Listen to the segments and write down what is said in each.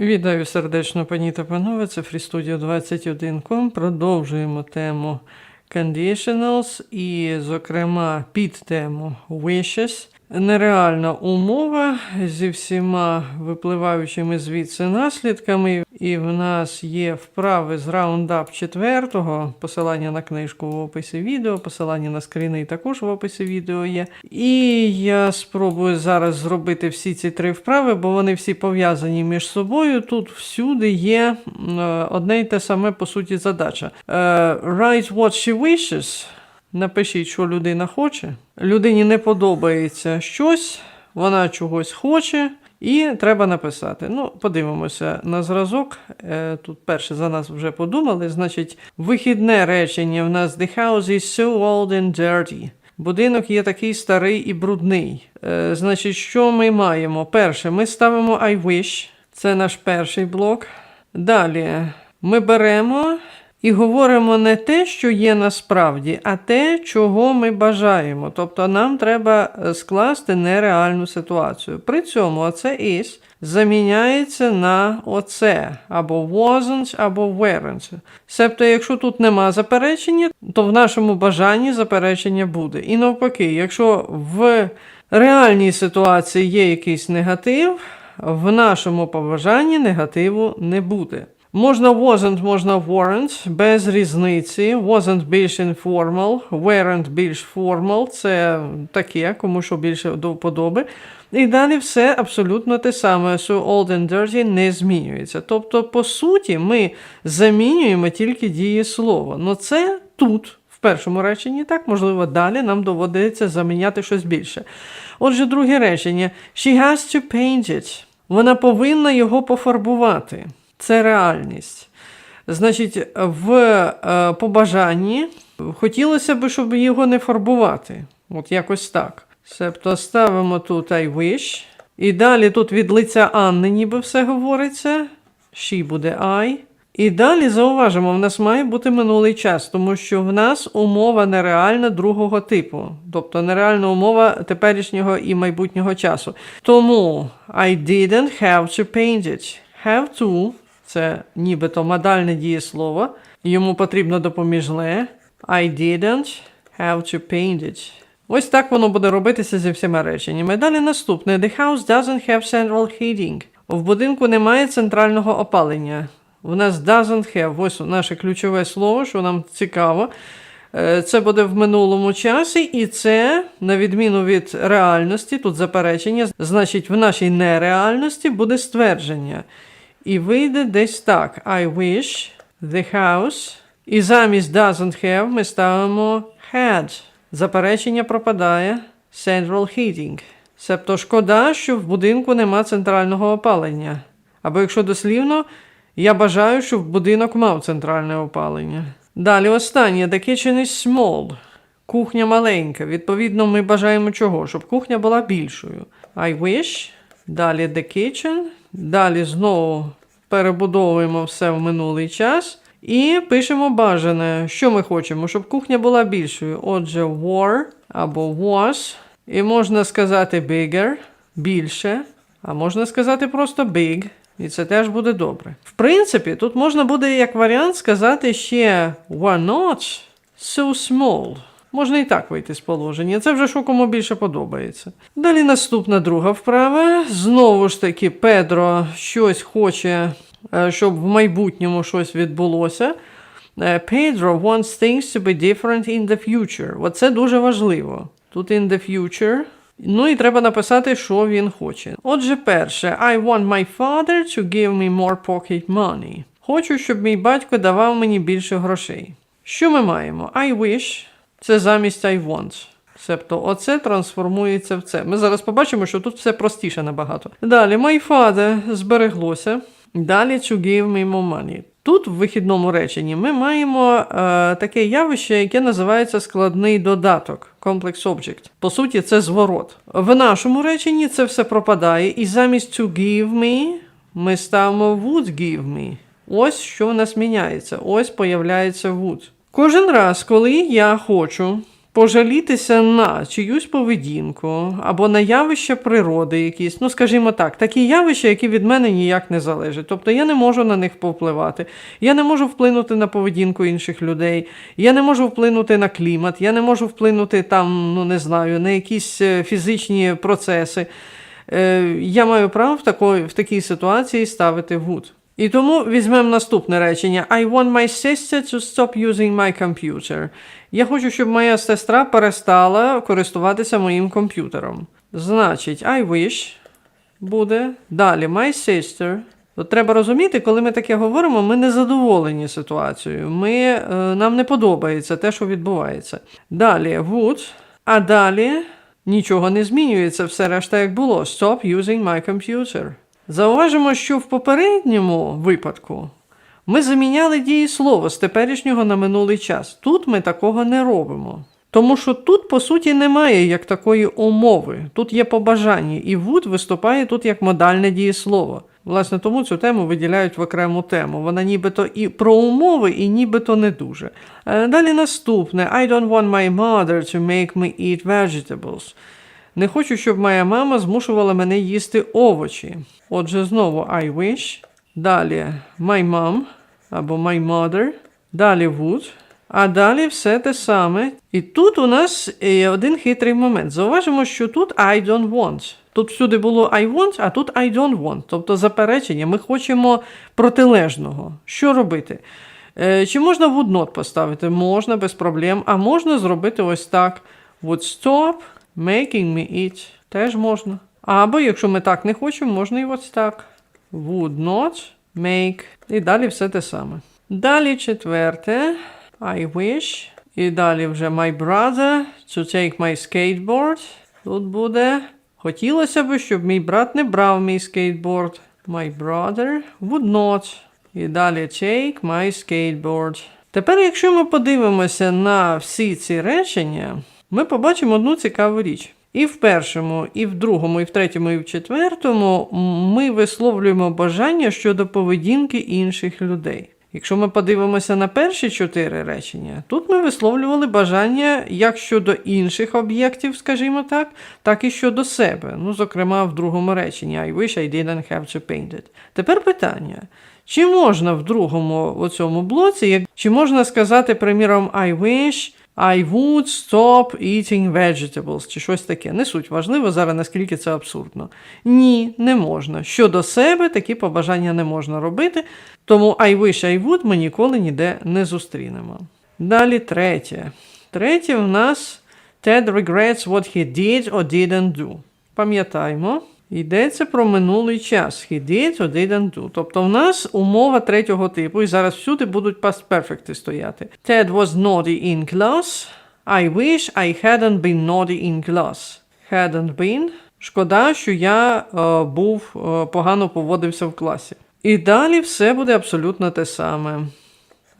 Вітаю сердечно, пані та панове. Це FreeStudio 21.com. Продовжуємо тему Conditionals і, зокрема, під тему Wishes. Нереальна умова зі всіма випливаючими звідси наслідками. І в нас є вправи з раундап 4, посилання на книжку в описі відео, посилання на скріни також в описі відео є. І я спробую зараз зробити всі ці три вправи, бо вони всі пов'язані між собою. Тут всюди є е, одне й те саме по суті задача. Е, Write what she wishes. Напишіть, що людина хоче. Людині не подобається щось, вона чогось хоче, і треба написати. Ну, подивимося на зразок. Е, Тут перше за нас вже подумали. Значить, вихідне речення в нас The house is so old and dirty. Будинок є такий старий і брудний. Е, Значить, що ми маємо? Перше, ми ставимо I wish. Це наш перший блок. Далі ми беремо і говоримо не те, що є насправді, а те, чого ми бажаємо. Тобто нам треба е, скласти нереальну ситуацію. При цьому оце is заміняється на оце або wasn't, або weren't. Себто, якщо тут нема заперечення, то в нашому бажанні заперечення буде. І навпаки, якщо в реальній ситуації є якийсь негатив, в нашому побажанні негативу не буде. Можна wasn't, можна weren't, без різниці. Wasn't більш informal, weren't більш formal. Це таке, кому що більше до вподоби. І далі все абсолютно те саме. So old and dirty не змінюється. Тобто, по суті, ми замінюємо тільки дієслово. Ну це тут. В першому реченні так, можливо, далі нам доводиться заміняти щось більше. Отже, друге речення. She has to paint it. Вона повинна його пофарбувати. Це реальність. Значить, в е, побажанні хотілося б, щоб його не фарбувати. От якось так. Себто ставимо тут I wish. І далі тут від лиця Анни ніби все говориться. She буде I. І далі зауважимо, в нас має бути минулий час, тому що в нас умова нереальна другого типу, тобто нереальна умова теперішнього і майбутнього часу. Тому I didn't have to paint it. Have to це нібито модальне дієслово. Йому потрібно допоміжне. I didn't have to paint it. Ось так воно буде робитися зі всіма реченнями. Далі наступне. The house doesn't have central heating. В будинку немає центрального опалення. В нас doesn't have. Ось наше ключове слово, що нам цікаво. Е, Це буде в минулому часі, і це, на відміну від реальності, тут заперечення, значить, в нашій нереальності буде ствердження. І вийде десь так. I wish the house. І замість doesn't have ми ставимо had. Заперечення пропадає. Central heating. Себто шкода, що в будинку нема центрального опалення. Або якщо дослівно, я бажаю, щоб будинок мав центральне опалення. Далі останнє. The kitchen is small. Кухня маленька. Відповідно, ми бажаємо чого? Щоб кухня була більшою. I wish. Далі the kitchen. Далі знову перебудовуємо все в минулий час. І пишемо бажане, що ми хочемо, щоб кухня була більшою. Отже, war або was. І можна сказати bigger, більше. А можна сказати просто big. І це теж буде добре. В принципі, тут можна буде як варіант сказати ще were not so small. Можна і так вийти з положення. Це вже що кому більше подобається. Далі наступна друга вправа. Знову ж таки, Педро щось хоче, е, щоб в майбутньому щось відбулося. Е, Pedro wants things to be different in the future. Оце дуже важливо. Тут in the future. Ну і треба написати, що він хоче. Отже, перше, I want my father to give me more pocket money. Хочу, щоб мій батько давав мені більше грошей. Що ми маємо? I wish це замість I want. Себто оце трансформується в це. Ми зараз побачимо, що тут все простіше набагато. Далі, my father збереглося. Далі to give me more money. Тут в вихідному реченні ми маємо е, таке явище, яке називається складний додаток, complex object. По суті, це зворот. В нашому реченні це все пропадає, і замість to give me ми ставимо would give me. Ось що в нас міняється. Ось появляється would. Кожен раз, коли я хочу пожалітися на чиюсь поведінку або на явища природи якісь, ну скажімо так, такі явища, які від мене ніяк не залежать. Тобто я не можу на них повпливати, я не можу вплинути на поведінку інших людей, я не можу вплинути на клімат, я не можу вплинути там, ну не знаю, на якісь е, фізичні процеси. Е, я маю право в, такої, в такій ситуації ставити would. І тому візьмемо наступне речення: I want my sister to stop using my computer. Я хочу, щоб моя сестра перестала користуватися моїм комп'ютером. Значить, I wish буде. Далі, my sister. От треба розуміти, коли ми таке говоримо, ми не задоволені ситуацією. Ми, е, нам не подобається те, що відбувається. Далі would, а далі нічого не змінюється, все решта як було. Stop using my computer. Зауважимо, що в попередньому випадку ми заміняли дієслово з теперішнього на минулий час. Тут ми такого не робимо. Тому що тут, по суті, немає як такої умови. Тут є побажання, і would виступає тут як модальне дієслово. Власне, тому цю тему виділяють в окрему тему. Вона нібито і про умови, і нібито не дуже. Е, Далі наступне: I don't want my mother to make me eat vegetables. Не хочу, щоб моя мама змушувала мене їсти овочі. Отже, знову I wish. Далі my mom або my mother. Далі would. А далі все те саме. І тут у нас є один хитрий момент. Зауважимо, що тут I don't want. Тут всюди було I want, а тут I don't want. Тобто заперечення, ми хочемо протилежного. Що робити? Е, чи можна would not поставити? Можна, без проблем. А можна зробити ось так. Would stop making me eat. Теж можна. Або, якщо ми так не хочемо, можна і ось так. Would not make. І далі все те саме. Далі четверте. I wish. І далі вже my brother to take my skateboard. Тут буде. Хотілося б, щоб мій брат не брав мій скейтборд. My brother would not. І далі take my skateboard. Тепер, якщо ми подивимося на всі ці речення, ми побачимо одну цікаву річ. І в першому, і в другому, і в третьому, і в четвертому ми висловлюємо бажання щодо поведінки інших людей. Якщо ми подивимося на перші чотири речення, тут ми висловлювали бажання як щодо інших об'єктів, скажімо так, так і щодо себе. Ну, зокрема, в другому реченні I wish I didn't have to paint it. Тепер питання. Чи можна в другому оцьому блоці, як, чи можна сказати, приміром, I wish I would stop eating vegetables, чи щось таке. Не суть важливо зараз, наскільки це абсурдно. Ні, не можна. Щодо себе такі побажання не можна робити, тому I wish I would ми ніколи ніде не зустрінемо. Далі третє. Третє в нас Ted regrets what he did or didn't do. Пам'ятаємо. Йдеться про минулий час. He did or didn't do. Тобто в нас умова третього типу, і зараз всюди будуть past perfect стояти. Ted was naughty in class. I wish I hadn't been naughty in class. Hadn't been. Шкода, що я е, був е, погано поводився в класі. І далі все буде абсолютно те саме.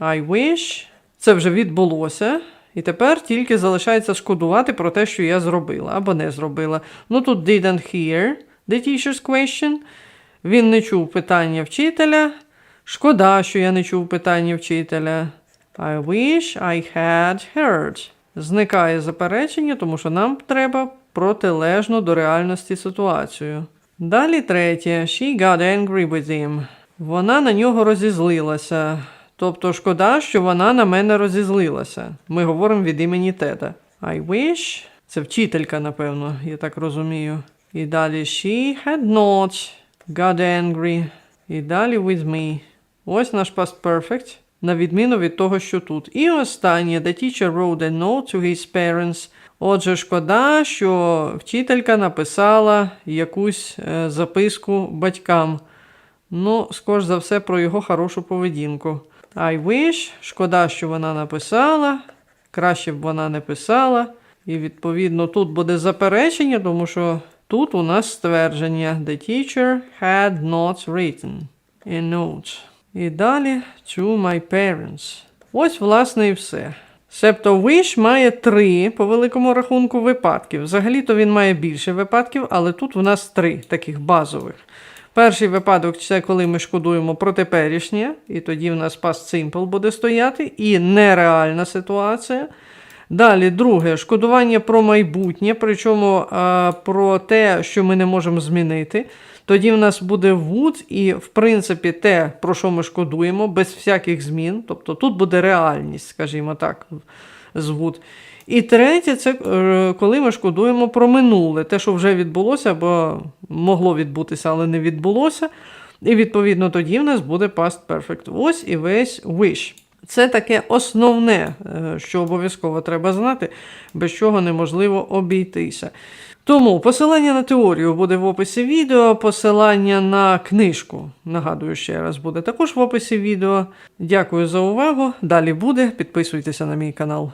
I wish. Це вже відбулося. І тепер тільки залишається шкодувати про те, що я зробила або не зробила. Ну тут didn't hear the teacher's question. Він не чув питання вчителя. Шкода, що я не чув питання вчителя. I wish I had heard. Зникає заперечення, тому що нам треба протилежну до реальності ситуацію. Далі третє. She got angry with him. Вона на нього розізлилася. Тобто шкода, що вона на мене розізлилася. Ми говоримо від імені Теда. I wish. Це вчителька, напевно, я так розумію. І далі she had not got angry. І далі with me. Ось наш past perfect, на відміну від того, що тут. І останнє. The teacher wrote a note to his parents. Отже, шкода, що вчителька написала якусь е, записку батькам. Ну, скоріш за все, про його хорошу поведінку. I wish, шкода, що вона написала. Краще б вона не писала. І відповідно тут буде заперечення, тому що тут у нас ствердження The teacher had not written a note. І далі to my parents. Ось, власне, і все. Себто wish має три по великому рахунку випадків. Взагалі-то він має більше випадків, але тут у нас три таких базових. Перший випадок це коли ми шкодуємо про теперішнє, і тоді в нас past simple буде стояти, і нереальна ситуація. Далі, друге, шкодування про майбутнє, причому е, про те, що ми не можемо змінити. Тоді в нас буде would, і, в принципі, те, про що ми шкодуємо, без всяких змін. Тобто тут буде реальність, скажімо так, з would. І третє, це е, коли ми шкодуємо про минуле, те, що вже відбулося, або могло відбутися, але не відбулося. І відповідно тоді в нас буде past perfect. Ось і весь wish. Це таке основне, е, що обов'язково треба знати, без чого неможливо обійтися. Тому посилання на теорію буде в описі відео, посилання на книжку, нагадую ще раз, буде також в описі відео. Дякую за увагу. Далі буде. Підписуйтеся на мій канал.